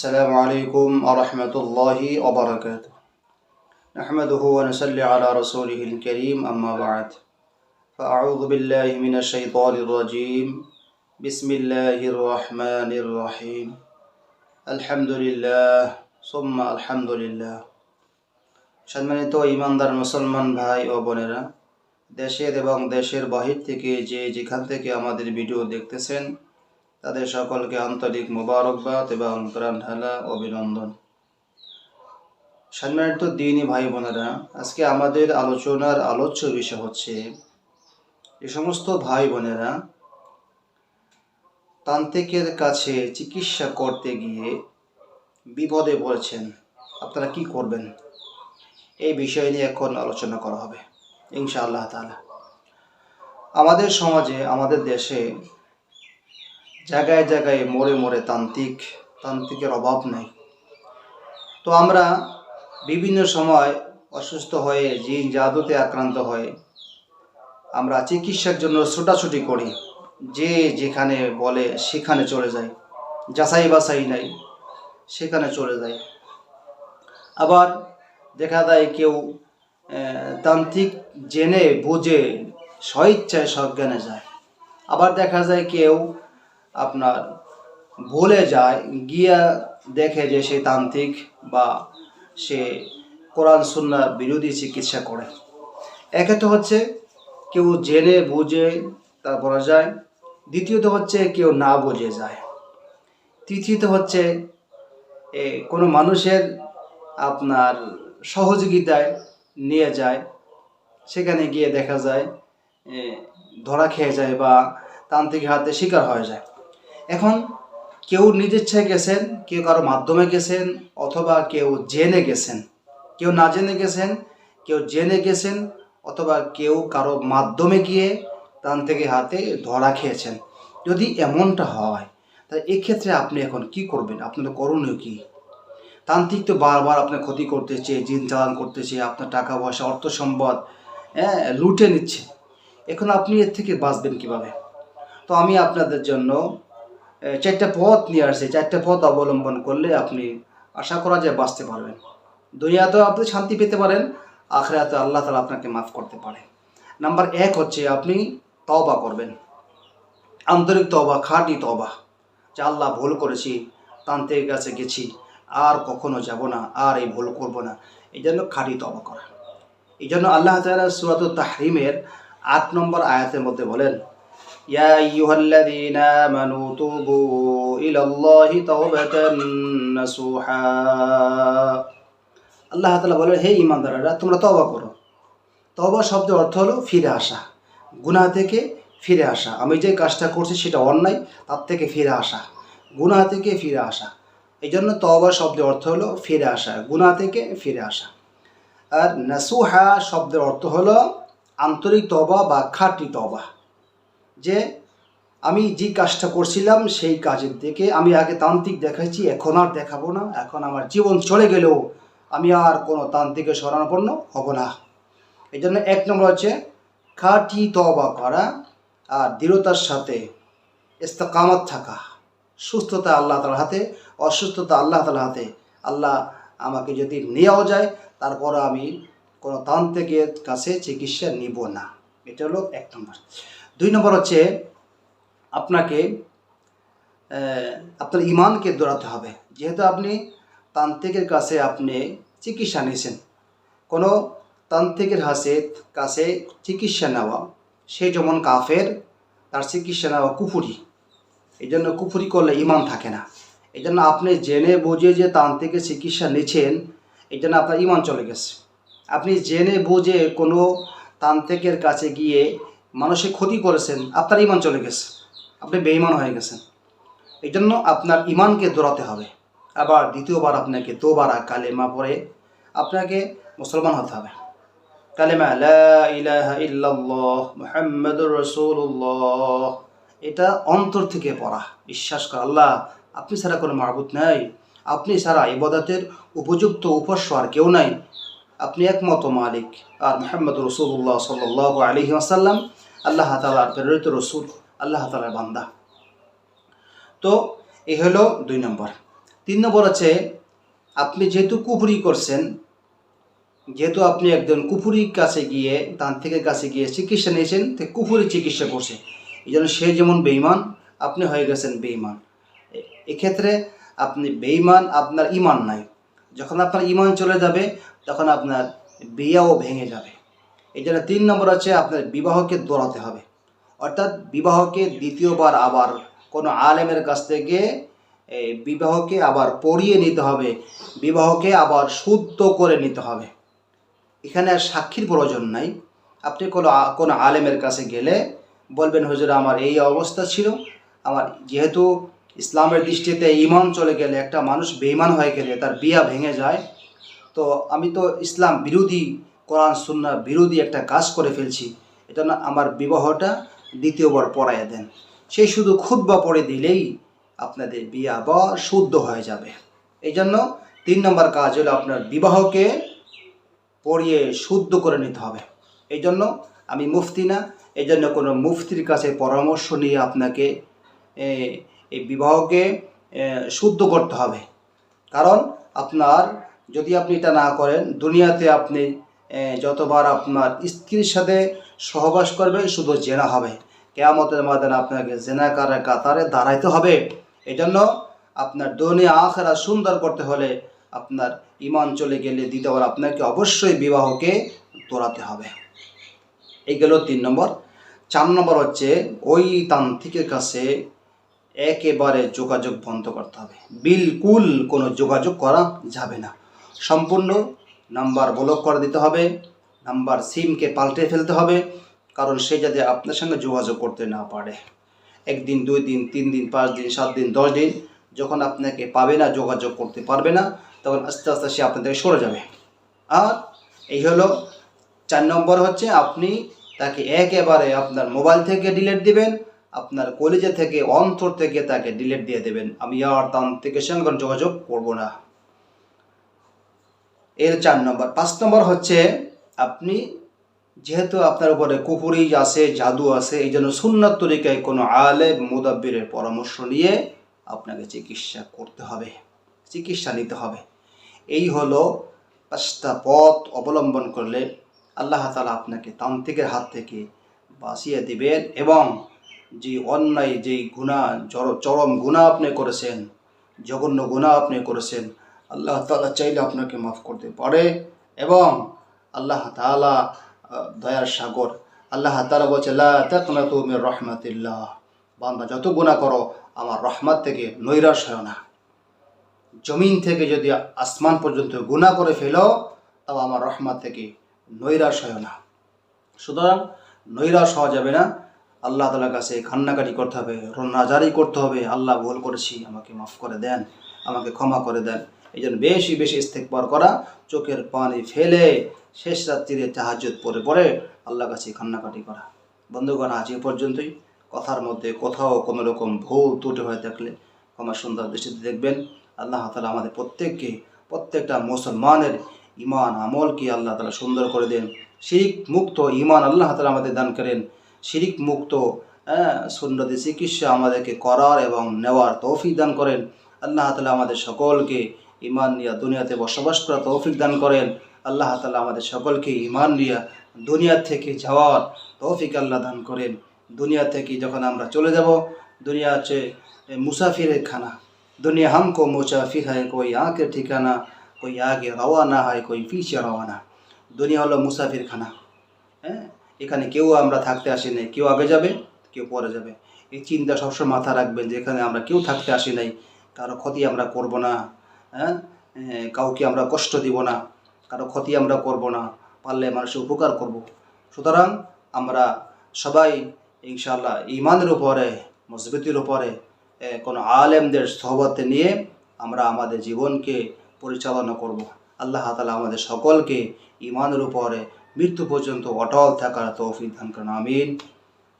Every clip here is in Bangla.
السلام عليكم ورحمة الله وبركاته نحمده ونصلي على رسوله الكريم أما بعد فأعوذ بالله من الشيطان الرجيم بسم الله الرحمن الرحيم الحمد لله ثم الحمد لله সম্মানিত ইমানদার মুসলমান ভাই ও বোনেরা দেশের এবং দেশের বাহির থেকে যে যেখান থেকে আমাদের ভিডিও দেখতেছেন তাদের সকলকে আন্তরিক মোবারকবাদ এবং প্রাণ ঢালা অভিনন্দন। সম্মানিত দিনী ভাই বোনেরা আজকে আমাদের আলোচনার আলোচ্য বিষয় হচ্ছে যে সমস্ত ভাই বোনেরা তান্ত্রিকের কাছে চিকিৎসা করতে গিয়ে বিপদে পড়েছেন, আপনারা কি করবেন? এই বিষয় নিয়ে এখন আলোচনা করা হবে, ইনশাআল্লাহ তাআলা। আমাদের সমাজে, আমাদের দেশে জায়গায় জায়গায় মোড়ে মোড়ে তান্ত্রিক, তান্ত্রিকের অভাব নেই। তো আমরা বিভিন্ন সময় অসুস্থ হয়ে জিন জাদুতে আক্রান্ত হয়ে আমরা চিকিৎসার জন্য ছোটাছুটি করি, যে যেখানে বলে সেখানে চলে যাই, যাচাই বাছাই নাই, সেখানে চলে যাই। আবার দেখা যায় কেউ তান্ত্রিক জেনে বুঝে স্বইচ্ছায় সজ্ঞানে যায়। আবার দেখা যায় কেউ আপনার ভুলে যায় গিয়া দেখে যে সে তান্ত্রিক বা সে কোরআন সুন্নার বিরোধী চিকিৎসা করে। একে তো হচ্ছে কেউ জেনে বুঝে তারপরে যায় দ্বিতীয়ত হচ্ছে কেউ না বুঝে যায়। তৃতীয়ত হচ্ছে এ, কোনো মানুষের আপনার সহযোগিতায় নিয়ে যায় সেখানে গিয়ে দেখা যায় ধরা খেয়ে যায় বা তান্ত্রিক হাতে শিকার হয়ে যায়। এখন কেউ নিজের ইচ্ছায় গেছেন, কেউ কারও মাধ্যমে গেছেন, অথবা কেউ জেনে গেছেন। কেউ না জেনে গেছেন, কেউ জেনে গেছেন, অথবা কেউ কারও মাধ্যমে গিয়ে তান থেকে হাতে ধরা খেয়েছেন। যদি এমনটা হয় তাহলে এক্ষেত্রে আপনি এখন কি করবেন? আপনার করণীয় কী? তান্ত্রিক তো বারবার আপনার ক্ষতি করতেছে, জিন চালান করতেছে, আপনার টাকা পয়সা, অর্থ সম্পদ হ্যাঁ লুটে নিচ্ছে। এখন আপনি এর থেকে বাঁচবেন কীভাবে? তো আমি আপনাদের জন্য চারটা পথ নিয়ে আসছে। চারটা পথ অবলম্বন করলে আপনি আশা করা যায় বাঁচতে পারবেন। দুনিয়াতেও আপনি শান্তি পেতে পারেন আখরে আখরাতে আল্লাহ তালা আপনাকে মাফ করতে পারে। নাম্বার এক হচ্ছে আপনি তওবা করবেন। আন্তরিক তবা খাঁটি তবা যে আল্লাহ ভুল করেছি, তান্ত্রিকের কাছে গেছি, আর কখনো যাব না, আর এই ভুল করব না। এই জন্য খাঁটি তবা করা। এই জন্য আল্লাহ তালা সুরাত তাহরিমের আট নম্বর আয়াতের মধ্যে বলেন ইয়া আইয়ুহাল্লাযীনা আমানু তুবু ইলাল্লাহি তাওবাতান নাসুহা আল্লাহ তাআলা বলেন, হে ঈমানদারেরা, তোমরা তবা করো। তওবা শব্দের অর্থ হলো ফিরে আসা। গুনাহ থেকে ফিরে আসা। আমি যে কাজটা করছি সেটা অন্যায়, তার থেকে ফিরে আসা। গুনাহ থেকে ফিরে আসা। এই জন্য তওবা শব্দের অর্থ হলো ফিরে আসা। গুনাহ থেকে ফিরে আসা। আর নাসুহা শব্দের অর্থ হলো আন্তরিক তবা বা খাঁটি তবা যে আমি যে কাজটা করছিলাম সেই কাজের দিকে আমি আগে তান্ত্রিক দেখাইছি, এখন আর দেখাবো না। এখন আমার জীবন চলে গেলেও আমি আর কোনো তান্ত্রিকের শরণাপন্ন হব না। এই জন্য এক নম্বর হচ্ছে খাঁটি তবা করা আর দৃঢ়তার সাথে ইস্তেকামত থাকা। সুস্থতা আল্লাহ তালার হাতে, অসুস্থতা আল্লাহ তালার হাতে। আল্লাহ আমাকে যদি নেওয়াও যায় তারপর আমি কোনো তান্ত্রিকের কাছে চিকিৎসা নিব না। এটা হলো এক নম্বর। দুই নম্বর হচ্ছে আপনাকে আপনার ইমানকে দৌড়াতে হবে। যেহেতু আপনি তান্ত্রিকের কাছে আপনি চিকিৎসা নিয়েছেন, কোনো তান্ত্রিকের হাসে কাছে চিকিৎসা নেওয়া, সে যেমন কাফের, তার চিকিৎসা নেওয়া কুফুরি। এই জন্য কুফুরি করলে ইমান থাকে না। এই জন্য আপনি জেনে বুঝে যে তান্ত্রিকের চিকিৎসা নিচ্ছেন এই জন্য আপনার ইমান চলে গেছে। আপনি জেনে বুঝে কোনো তান্ত্রিকের কাছে গিয়ে মানুষের ক্ষতি করেছেন, আপনার ইমান চলে গেছে। আপনি বেঈমান হয়ে গেছেন। এই জন্য আপনার ইমানকে দৌড়াতে হবে। আবার দ্বিতীয়বার আপনাকে দোবারা কালেমা পরে আপনাকে মুসলমান হতে হবে। কালেমা মুহাম্মাদুর রাসূলুল্লাহ এটা অন্তর থেকে পড়া। বিশ্বাস করা আল্লাহ, আপনি ছাড়া কোনো মাহবুদ নাই। আপনি ছাড়া ইবাদতের উপযুক্ত উপাস্য আর কেউ নাই। আপনি একমত মালিক। আর মোহাম্মদ রসুল্লাহ সাল্লাহ আলহি আসাল্লাম আল্লাহ তালার প্রেরিত রসুল, আল্লাহ তালার বান্দা। তো এ হলো দুই নম্বর। তিন নম্বর আছে আপনি যেহেতু কুফুরি করছেন, যেহেতু আপনি একজন কুফুরির কাছে গিয়ে তান্ত্রিকের কাছে গিয়ে চিকিৎসা নিয়েছেন, তো কুফুরি চিকিৎসা করছে। এই জন্য সে যেমন বেইমান আপনি হয়ে গেছেন বেইমান এক্ষেত্রে আপনি বেইমান আপনার ইমান নাই। যখন আপনার ইমান চলে যাবে, তখন আপনার বিয়াও ভেঙে যাবে। এই জন্য তিন নম্বর হচ্ছে আপনার বিবাহকে দৌড়াতে হবে। অর্থাৎ বিবাহকে দ্বিতীয়বার আবার কোনো আলেমের কাছ থেকে বিবাহকে আবার পড়িয়ে নিতে হবে, বিবাহকে আবার শুদ্ধ করে নিতে হবে। এখানে আর সাক্ষীর প্রয়োজন নাই। আপনি কোনো কোনো আলেমের কাছে গেলে বলবেন, হুজুর, আমার এই অবস্থা ছিল। আমার যেহেতু ইসলামের দৃষ্টিতে ইমান চলে গেলে একটা মানুষ বেইমান হয়ে গেলে তার বিয়া ভেঙে যায়। তো আমি তো ইসলাম বিরোধী, কোরআন সুন্না বিরোধী একটা কাজ করে ফেলছি। এটা না আমার বিবাহটা দ্বিতীয়বার পড়াইয়া দেন। সেই শুধু খুদ্া পড়ে দিলেই আপনাদের বিয়া বা শুদ্ধ হয়ে যাবে। এই জন্য তিন নম্বর কাজ হলো আপনার বিবাহকে পড়িয়ে শুদ্ধ করে নিতে হবে। এই জন্য আমি মুফতি না এই জন্য কোনো মুফতির কাছে পরামর্শ নিয়ে আপনাকে এই বিবাহকে শুদ্ধ করতে হবে। কারণ আপনার, যদি আপনি এটা না করেন, দুনিয়াতে আপনি যতবার আপনার স্ত্রীর সাথে সহবাস করবেন শুধু জেনা হবে। কেয়ামতের মাদানে আপনাকে জেনাকারের কাতারে দাঁড়াইতে হবে। এই জন্য আপনার দুনিয়া আখেরা সুন্দর করতে হলে আপনার ইমান চলে গেলে দ্বিতীয়বার আপনাকে অবশ্যই বিবাহকে তোড়াতে হবে। এই গেল তিন নম্বর। চার নম্বর হচ্ছে, ওই তান্ত্রিকের কাছে একেবারে যোগাযোগ বন্ধ করতে হবে। বিলকুল কোনো যোগাযোগ করা যাবে না। সম্পূর্ণ নাম্বার ব্লক করে দিতে হবে। নাম্বার সিমকে পাল্টে ফেলতে হবে, কারণ সে যাতে আপনার সঙ্গে যোগাযোগ করতে না পারে। একদিন, দুই দিন, তিন দিন, পাঁচ দিন, সাত দিন, দশ দিন, যখন আপনাকে পাবে না, যোগাযোগ করতে পারবে না, তখন আস্তে আস্তে সে আপনার থেকে সরে যাবে। আর এই হলো চার নম্বর হচ্ছে, আপনি তাকে একেবারে আপনার মোবাইল থেকে ডিলিট দিবেন আপনার কলেজে থেকে, অন্তর থেকে তাকে ডিলিট দিয়ে দেবেন। আমি আর তান্ত্রিকের সঙ্গে যোগাযোগ করব না। এর চার নম্বর। পাঁচ নম্বর হচ্ছে, আপনি যেহেতু আপনার উপরে কুকুরি আছে, জাদু আছে, এই জন্য সুন্নত তরিকায় কোনো আলে মুদাব্বিরের পরামর্শ নিয়ে আপনাকে চিকিৎসা করতে হবে। চিকিৎসা নিতে হবে। এই হলো পাঁচটা পথ অবলম্বন করলে আল্লাহ তালা আপনাকে তান্ত্রিকের হাত থেকে বাঁচিয়ে দিবেন এবং যে অন্যায় যেই গুণা চরম গুণা আপনি করেছেন, জঘন্য গুণা আপনি করেছেন, আল্লাহ তালা চাইলে আপনাকে মাফ করতে পারে এবং আল্লাহ তালা দয়ার সাগর। আল্লাহ তালা বলছে, লা তাকনাতু মির রহমাতিল্লাহ। বান্দা, যত গুণা করো, আমার রহমত থেকে নৈরাশ হয় না। জমিন থেকে যদি আসমান পর্যন্ত গুণা করে ফেলো, তাও আমার রহমত থেকে নৈরাশ হয় না। সুতরাং নৈরাশ হওয়া যাবে না। আল্লাহ তালার কাছে কান্নাকাটি করতে হবে, রোনাজারি করতে হবে। আল্লাহ ভুল করেছি, আমাকে মাফ করে দেন, আমাকে ক্ষমা করে দেন। এই জন্য বেশি বেশি ইস্তেকবার করা, চোখের পানি ফেলে শেষ রাত্রিরে জাহাজত পরে পরে আল্লাহ কাছে কান্নাকাটি করা। বন্ধুগণ, আজ এ পর্যন্তই। কথার মধ্যে কোথাও কোনো রকম ভুল ত্রুটি হয়ে থাকলে ক্ষমা সুন্দর দৃষ্টিতে দেখবেন। আল্লাহ তালা আমাদের প্রত্যেককে, প্রত্যেকটা মুসলমানের ইমান আমলকে আল্লাহ তালা সুন্দর করে দেন। শিখ মুক্ত ইমান আল্লাহ তালা আমাদের দান করেন। শিরিক মুক্ত হ্যাঁ, সুন্নতি চিকিৎসা আমাদেরকে করার এবং নেওয়ার তৌফিক দান করেন। আল্লাহ তালা আমাদের সকলকে ইমান নিয়া দুনিয়াতে বসবাস করা তৌফিক দান করেন। আল্লাহ তালা আমাদের সকলকে ইমান নিয়া দুনিয়া থেকে যাওয়ার তৌফিক আল্লাহ দান করেন। দুনিয়া থেকে যখন আমরা চলে যাব, দুনিয়া হচ্ছে মুসাফিরের খানা। দুনিয়া হামকো মুসাফির হয়, কই আঁকের ঠিকানা, কই আগে রওয়ানা হয়, কই পিছিয়ে রওয়ানা। দুনিয়া হলো মুসাফির খানা। এখানে কেউ আমরা থাকতে আসি নাই, কেউ আগে যাবে, কেউ পরে যাবে। এই চিন্তা সবসময় মাথা রাখবেন যে এখানে আমরা কেউ থাকতে আসি নাই, কারও ক্ষতি আমরা করব না হ্যাঁ? কাউকে আমরা কষ্ট দিব না, কারও ক্ষতি আমরা করব না, পারলে মানুষের উপকার করব। সুতরাং আমরা সবাই ইনশাল্লাহ ইমানের উপরে, মজবুতির উপরে কোনো আলেমদের সহবতে নিয়ে আমরা আমাদের জীবনকে পরিচালনা করব। আল্লাহ তালা আমাদের সকলকে ইমানের উপরে মৃত্যু পর্যন্ত অটল থাকার তৌফিক দান করেন আমিন।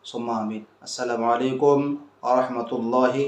সোম্মা আমিন। আসসালামু আলাইকুম আ রহমতুল্লাহি